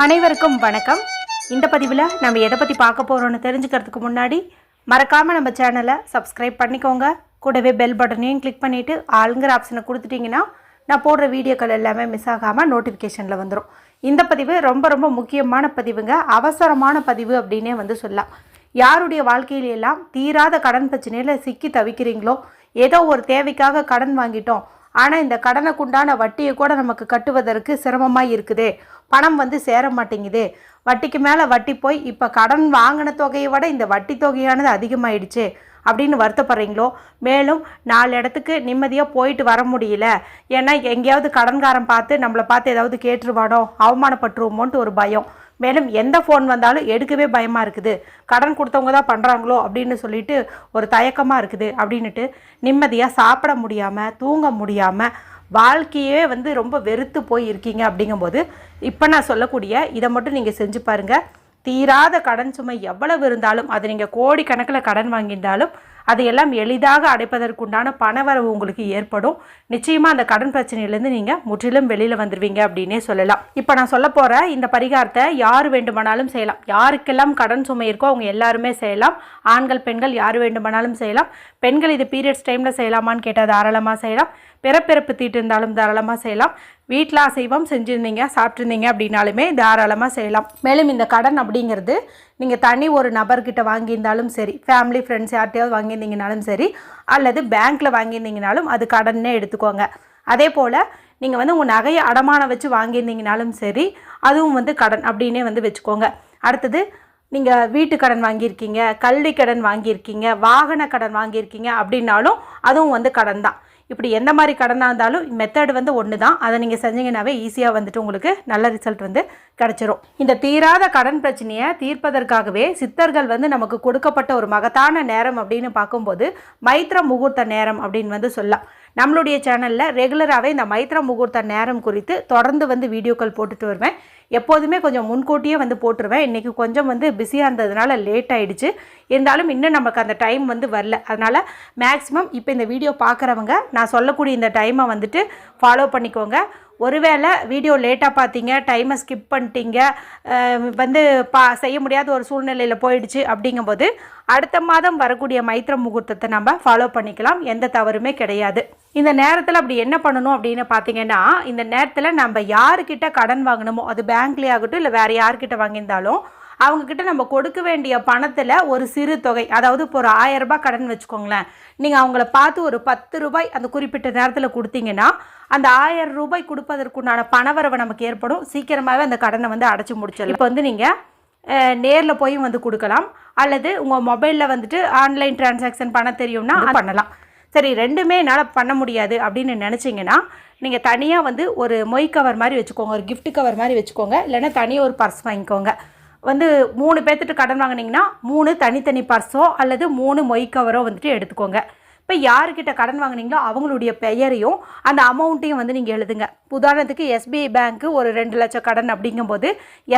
அனைவருக்கும் வணக்கம். இந்த பதிவில் நம்ம எதை பற்றி பார்க்க போகிறோன்னு தெரிஞ்சுக்கிறதுக்கு முன்னாடி மறக்காமல் நம்ம சேனலை சப்ஸ்கிரைப் பண்ணிக்கோங்க. கூடவே பெல் பட்டனையும் கிளிக் பண்ணிவிட்டு ஆளுங்கிற ஆப்ஷனை கொடுத்துட்டிங்கன்னா நான் போடுற வீடியோக்கள் எல்லாமே மிஸ் ஆகாமல் நோட்டிஃபிகேஷனில் வந்துடும் இந்த பதிவு ரொம்ப ரொம்ப முக்கியமான பதிவுங்க. அவசரமான பதிவு அப்படின்னே வந்து சொல்லலாம். யாருடைய வாழ்க்கையில எல்லாம் தீராத கடன் பிரச்சனையில் சிக்கி தவிக்கிறீங்களோ? ஏதோ ஒரு தேவைக்காக கடன் வாங்கிட்டோம். ஆனால் இந்த கடனுக்குண்டான வட்டியை கூட நமக்கு கட்டுவதற்கு சிரமமாக இருக்குதே. பணம் வந்து சேர மாட்டேங்குது. வட்டிக்கு மேலே வட்டி போய் இப்போ கடன் வாங்கின தொகையை விட இந்த வட்டி தொகையானது அதிகமாயிடுச்சு அப்படின்னு வருத்தப்படுறீங்களோ? மேலும் நாலு இடத்துக்கு நிம்மதியாக போயிட்டு வர முடியல. ஏன்னா எங்கேயாவது கடன்காரன் பார்த்து நம்மளை பார்த்து ஏதாவது கேட்டுருவானோ? அவமானப்பட்டுருவோமோன்ட்டு ஒரு பயம். மேலும் எந்த ஃபோன் வந்தாலும் எடுக்கவே பயமாக இருக்குது. கடன் கொடுத்தவங்க தான் பண்ணுறாங்களோ அப்படின்னு சொல்லிட்டு ஒரு தயக்கமாக இருக்குது. அப்படின்னுட்டு நிம்மதியாக சாப்பிட முடியாமல் தூங்க முடியாமல் வாழ்க்கையே வந்து ரொம்ப வெறுத்து போய் இருக்கீங்க அப்படிங்கும்போது இப்போ நான் சொல்லக்கூடிய இதை மட்டும் நீங்கள் செஞ்சு பாருங்கள் தீராத கடன் சுமை எவ்வளவு இருந்தாலும் அது நீங்கள் கோடிக்கணக்கில் கடன் வாங்கியிருந்தாலும் அதையெல்லாம் எளிதாக அடைப்பதற்குண்டான பணவரவு உங்களுக்கு ஏற்படும். நிச்சயமாக அந்த கடன் பிரச்சனையிலேருந்து நீங்கள் முற்றிலும் வெளியில் வந்துடுவீங்க அப்படின்னே சொல்லலாம். இப்போ நான் சொல்ல போகிற இந்த பரிகாரத்தை யார் வேண்டுமானாலும் செய்யலாம். யாருக்கெல்லாம் கடன் சுமை இருக்கோ அவங்க எல்லாருமே செய்யலாம். ஆண்கள் பெண்கள் யார் வேண்டுமானாலும் செய்யலாம். பெண்கள் இது பீரியட்ஸ் டைமில் செய்யலாமான்னு கேட்டால் தாராளமாக செய்யலாம். பிறப்பிறப்பு தீட்டு இருந்தாலும் தாராளமாக செய்யலாம். வீட்டில் அசைவம் செஞ்சுருந்தீங்க சாப்பிட்ருந்தீங்க அப்படின்னாலுமே தாராளமாக செய்யலாம். மேலும் இந்த கடன் அப்படிங்கிறது நீங்கள் தனி ஒரு நபர்கிட்ட வாங்கியிருந்தாலும் சரி ஃபேமிலி ஃப்ரெண்ட்ஸ் யார்கிட்டயாவது வாங்கியிருந்தீங்கனாலும் சரி அல்லது பேங்க்கில் வாங்கியிருந்தீங்கனாலும் அது கடன்னே எடுத்துக்கோங்க. அதே போல் நீங்கள் வந்து உங்கள் நகையை அடமானம் வச்சு வாங்கியிருந்தீங்கனாலும் சரி அதுவும் வந்து கடன் அப்படின்னே வந்து வச்சுக்கோங்க. அடுத்தது நீங்கள் வீட்டு கடன் வாங்கியிருக்கீங்க கல்வி கடன் வாங்கியிருக்கீங்க வாகன கடன் வாங்கியிருக்கீங்க அப்படின்னாலும் அதுவும் வந்து கடன் தான். இப்படி எந்த மாதிரி கடனாக இருந்தாலும் மெத்தட் வந்து ஒன்று தான் அதை நீங்கள் செஞ்சீங்கன்னாவே ஈஸியாக வந்துட்டு உங்களுக்கு நல்ல ரிசல்ட் வந்து கிடச்சிரும். இந்த தீராத கடன் பிரச்சனையை தீர்ப்பதற்காகவே சித்தர்கள் வந்து நமக்கு கொடுக்கப்பட்ட ஒரு மகத்தான நேரம் அப்படின்னு பார்க்கும்போது மைத்ர முகூர்த்த நேரம் அப்படின்னு வந்து சொல்லலாம். நம்மளுடைய சேனலில் ரெகுலராகவே இந்த மைத்ர முகூர்த்த நேரம் குறித்து தொடர்ந்து வந்து வீடியோக்கள் போட்டுட்டு வருவேன். எப்போதுமே கொஞ்சம் முன்கூட்டியே வந்து போட்டுருவேன். இன்றைக்கி கொஞ்சம் வந்து பிஸியாக இருந்ததுனால லேட் ஆகிடுச்சு இருந்தாலும் இன்னும் நமக்கு அந்த டைம் வந்து வரல. அதனால் மேக்ஸிமம் இப்போ இந்த வீடியோ பார்க்குறவங்க நான் சொல்லக்கூடிய இந்த டைமை வந்துட்டு ஃபாலோ பண்ணிக்கோங்க. ஒருவேளை வீடியோ லேட்டாக பார்த்தீங்க டைமை ஸ்கிப் பண்ணிட்டீங்க வந்து பா செய்ய முடியாத ஒரு சூழ்நிலையில் போயிடுச்சு அப்படிங்கும்போது அடுத்த மாதம் வரக்கூடிய மைத்திர முகூர்த்தத்தை நம்ம ஃபாலோ பண்ணிக்கலாம். எந்த தவறுமே கிடையாது. இந்த நேரத்தில் அப்படி என்ன பண்ணணும் அப்படின்னு பார்த்தீங்கன்னா இந்த நேரத்தில் நம்ம யாருக்கிட்ட கடன் வாங்கணுமோ அது பேங்க்லேயே ஆகட்டும் இல்லை வேறு யார்கிட்ட வாங்கியிருந்தாலும் அவங்கக்கிட்ட நம்ம கொடுக்க வேண்டிய பணத்தில் ஒரு சிறு தொகை அதாவது இப்போ ஒரு ஆயிரம் ரூபாய் கடன் வச்சுக்கோங்களேன். நீங்கள் அவங்கள பார்த்து ஒரு பத்து ரூபாய் அந்த குறிப்பிட்ட நேரத்தில் கொடுத்தீங்கன்னா அந்த ஆயிரம் ரூபாய் கொடுப்பதற்குண்டான பணவரவு நமக்கு ஏற்படும். சீக்கிரமாகவே அந்த கடனை வந்து அடைச்சி முடிச்சிடலாம். இப்போ வந்து நீங்கள் நேரில் போய் வந்து கொடுக்கலாம். அல்லது உங்கள் மொபைலில் வந்துட்டு ஆன்லைன் டிரான்சாக்ஷன் பண்ண தெரியும்னா பண்ணலாம். சரி ரெண்டுமே என்னால் பண்ண முடியாது அப்படின்னு நினச்சிங்கன்னா நீங்கள் தனியாக வந்து ஒரு மொய் கவர் மாதிரி வச்சுக்கோங்க ஒரு கிஃப்ட் கவர் மாதிரி வச்சுக்கோங்க இல்லைன்னா தனியாக ஒரு பர்ஸ் வாங்கிக்கோங்க. வந்து மூணு பேர்த்துட்டு கடன் வாங்குனீங்கன்னா மூணு தனித்தனி பர்ஸோ அல்லது மூணு மொய் கவரோ வந்துட்டு எடுத்துக்கோங்க. இப்போ யாருக்கிட்ட கடன் வாங்குனீங்களோ அவங்களுடைய பெயரையும் அந்த அமௌண்ட்டையும் வந்து நீங்கள் எழுதுங்க. உதாரணத்துக்கு எஸ்பிஐ பேங்க்கு ஒரு ரெண்டு லட்சம் கடன் அப்படிங்கும்போது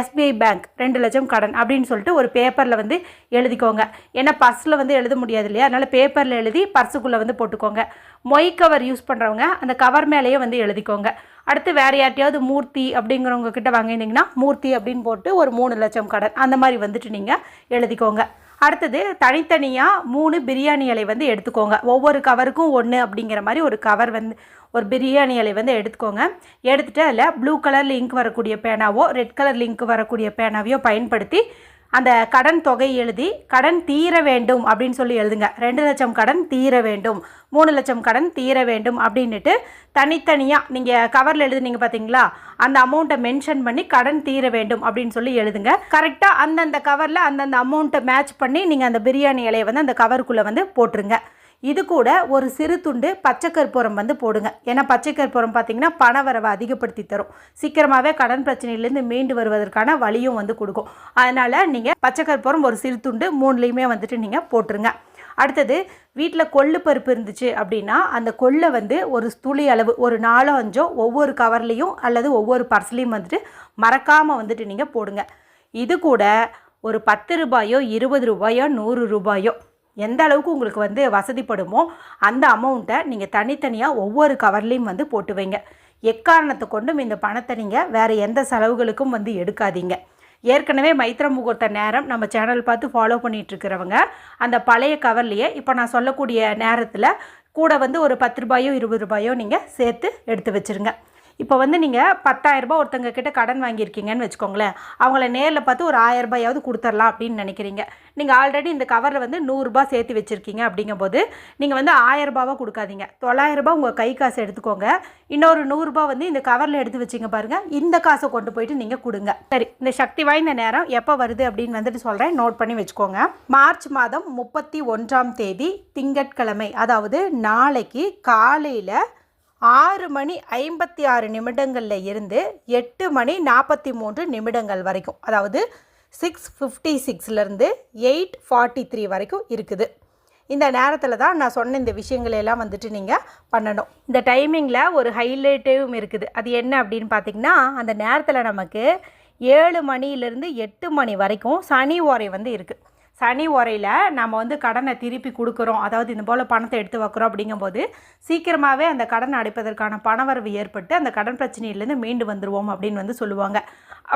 எஸ்பிஐ பேங்க் ரெண்டு லட்சம் கடன் அப்படின்னு சொல்லிட்டு ஒரு பேப்பரில் வந்து எழுதிக்கோங்க. ஏன்னா பர்ஸில் வந்து எழுத முடியாது இல்லையா? அதனால் பேப்பரில் எழுதி பர்ஸுக்குள்ளே வந்து போட்டுக்கோங்க. மொய் கவர் யூஸ் பண்ணுறவங்க அந்த கவர் மேலேயே வந்து எழுதிக்கோங்க. அடுத்து வேறு யார்ட்டையாவது மூர்த்தி அப்படிங்கிறவங்க கிட்ட வாங்கியிருந்தீங்கன்னா மூர்த்தி அப்படின்னு போட்டு ஒரு மூணு லட்சம் கடன் அந்த மாதிரி வந்துட்டு நீங்கள் எழுதிக்கோங்க. அடுத்தது தனித்தனியாக மூணு பிரியாணி இலை வந்து எடுத்துக்கோங்க. ஒவ்வொரு கவருக்கும் ஒன்று அப்படிங்கிற மாதிரி ஒரு கவர் வந்து ஒரு பிரியாணி இலை வந்து எடுத்துக்கோங்க. எடுத்துகிட்டு அதில் ப்ளூ கலர் லிங்க் வரக்கூடிய பேனாவோ ரெட் கலர் லிங்க் வரக்கூடிய பேனாவையோ பயன்படுத்தி அந்த கடன் தொகை எழுதி கடன் தீர வேண்டும் அப்படின்னு சொல்லி எழுதுங்க. ரெண்டு லட்சம் கடன் தீர வேண்டும். மூணு லட்சம் கடன் தீர வேண்டும் அப்படின்னுட்டு தனித்தனியாக நீங்கள் கவரில் எழுதுனீங்க பார்த்தீங்களா அந்த அமௌண்ட்டை மென்ஷன் பண்ணி கடன் தீர வேண்டும் அப்படின்னு சொல்லி எழுதுங்க. கரெக்டாக அந்தந்த கவரில் அந்தந்த அமௌண்ட்டை மேட்ச் பண்ணி நீங்கள் அந்த பிரியாணி இலையை வந்து அந்த கவருக்குள்ளே வந்து போட்டுருங்க. இது கூட ஒரு சிறு துண்டு பச்சை கற்பூரம் வந்து போடுங்க. ஏன்னா பச்சை கற்பூரம் பார்த்தீங்கன்னா பண வரவை அதிகப்படுத்தி தரும். சீக்கிரமாகவே கடன் பிரச்சனையிலேருந்து மீண்டு வருவதற்கான வழியும் வந்து கொடுக்கும். அதனால் நீங்கள் பச்சை கற்பூரம் ஒரு சிறு துண்டு மூணுலேயுமே வந்துட்டு நீங்கள் போட்டுருங்க. அடுத்தது வீட்டில் கொள்ளு பருப்பு இருந்துச்சு அப்படின்னா அந்த கொள்ளை வந்து ஒரு துளி அளவு ஒரு நாலோ அஞ்சோ ஒவ்வொரு கவர்லேயும் அல்லது ஒவ்வொரு பர்ஸ்லேயும் வந்துட்டு மறக்காமல் வந்துட்டு நீங்கள் போடுங்க. இது கூட ஒரு பத்து ரூபாயோ இருபது ரூபாயோ நூறு ரூபாயோ எந்த அளவுக்கு உங்களுக்கு வந்து வசதிப்படுமோ அந்த அமௌண்ட்டை நீங்கள் தனித்தனியாக ஒவ்வொரு கவர்லேயும் வந்து போட்டு வைங்க. எக்காரணத்தை கொண்டும் இந்த பணத்தை நீங்கள் வேறு எந்த செலவுகளுக்கும் வந்து எடுக்காதீங்க. ஏற்கனவே மைத்திர முகூர்த்த நேரம் நம்ம சேனல் பார்த்து ஃபாலோ பண்ணிகிட்ருக்கிறவங்க அந்த பழைய கவர்லேயே இப்போ நான் சொல்லக்கூடிய நேரத்தில் கூட வந்து ஒரு பத்து ரூபாயோ இருபது ரூபாயோ நீங்கள் சேர்த்து எடுத்து வச்சுருங்க. இப்போ வந்து நீங்கள் பத்தாயிரரூபா ஒருத்தங்க கிட்ட கடன் வாங்கியிருக்கீங்கன்னு வச்சுக்கோங்களேன். அவங்கள நேரில் பார்த்து ஒரு ஆயிரம் கொடுத்துர்லாம் அப்படின்னு நினைக்கிறீங்க. நீங்கள் ஆல்ரெடி இந்த கவரில் வந்து நூறுரூபா சேர்த்து வச்சுருக்கீங்க அப்படிங்கும்போது நீங்கள் வந்து ஆயிரரூபாவாக கொடுக்காதீங்க. தொள்ளாயிரரூபா உங்கள் கை காசு எடுத்துக்கோங்க. இன்னொரு நூறுரூபா வந்து இந்த கவரில் எடுத்து வச்சிங்க பாருங்கள் இந்த காசை கொண்டு போயிட்டு நீங்கள் கொடுங்க. சரி இந்த சக்தி வாய்ந்த நேரம் எப்போ வருது அப்படின்னு வந்துட்டு சொல்கிறேன் நோட் பண்ணி வச்சுக்கோங்க. மார்ச் மாதம் முப்பத்தி ஒன்றாம் தேதி திங்கட்கிழமை அதாவது நாளைக்கு காலையில் ஆறு மணி ஐம்பத்தி ஆறு நிமிடங்களில் இருந்து எட்டு மணி நாற்பத்தி மூன்று நிமிடங்கள் வரைக்கும் அதாவது சிக்ஸ் ஃபிஃப்டி சிக்ஸ்லேருந்து எயிட் ஃபார்ட்டி த்ரீ வரைக்கும் இருக்குது. இந்த நேரத்தில் தான் நான் சொன்ன இந்த விஷயங்களையெல்லாம் வந்துட்டு நீங்கள் பண்ணணும். இந்த டைமிங்கில் ஒரு ஹைலைட்டும் இருக்குது. அது என்ன அப்படின்னு பார்த்தீங்கன்னா அந்த நேரத்தில் நமக்கு ஏழு மணியிலேருந்து எட்டு மணி வரைக்கும் சனி ஓரை வந்து இருக்குது சனி உரையில் நம்ம வந்து கடனை திருப்பி கொடுக்குறோம். அதாவது இந்த போல் பணத்தை எடுத்து வைக்கிறோம் அப்படிங்கும்போது சீக்கிரமாகவே அந்த கடன் அடைப்பதற்கான பணவரவு ஏற்பட்டு அந்த கடன் பிரச்சனையிலேருந்து மீண்டு வந்துடுவோம் அப்படின்னு வந்து சொல்லுவாங்க.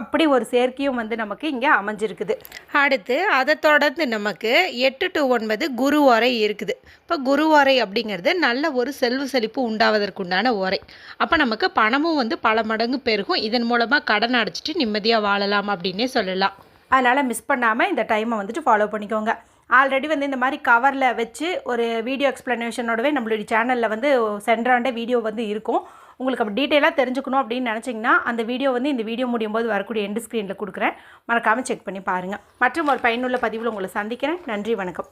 அப்படி ஒரு சேர்க்கையும் வந்து நமக்கு இங்கே அமைஞ்சிருக்குது. அடுத்து அதை தொடர்ந்து நமக்கு எட்டு டு ஒன்பது குரு உரை இருக்குது. இப்போ குரு உரை அப்படிங்கிறது நல்ல ஒரு செல்வ செழிப்பு உண்டாவதற்குண்டான உரை அப்போ நமக்கு பணமும் வந்து பல மடங்கு பெருகும். இதன் மூலமாக கடன் அடைச்சிட்டு நிம்மதியாக வாழலாம் அப்படின்னே சொல்லலாம். அதனால் மிஸ் பண்ணாமல் இந்த டைமை வந்துட்டு ஃபாலோ பண்ணிக்கோங்க. ஆல்ரெடி வந்து இந்த மாதிரி கவரில் வச்சு ஒரு வீடியோ எக்ஸ்ப்ளனேஷனோடவே நம்மளுடைய சேனலில் வந்து சென்றாண்ட வீடியோ வந்து இருக்கும். உங்களுக்கு அப்படி டீட்டெயிலாக தெரிஞ்சுக்கணும் அப்படின்னு நினச்சிங்கன்னா அந்த வீடியோ வந்து இந்த வீடியோ முடியும் போது வரக்கூடிய எண்டு ஸ்க்ரீனில் கொடுக்குறேன். மறக்காமல் செக் பண்ணி பாருங்கள் மற்றும் ஒரு பயனுள்ள பதிவில் உங்களை சந்திக்கிறேன். நன்றி வணக்கம்.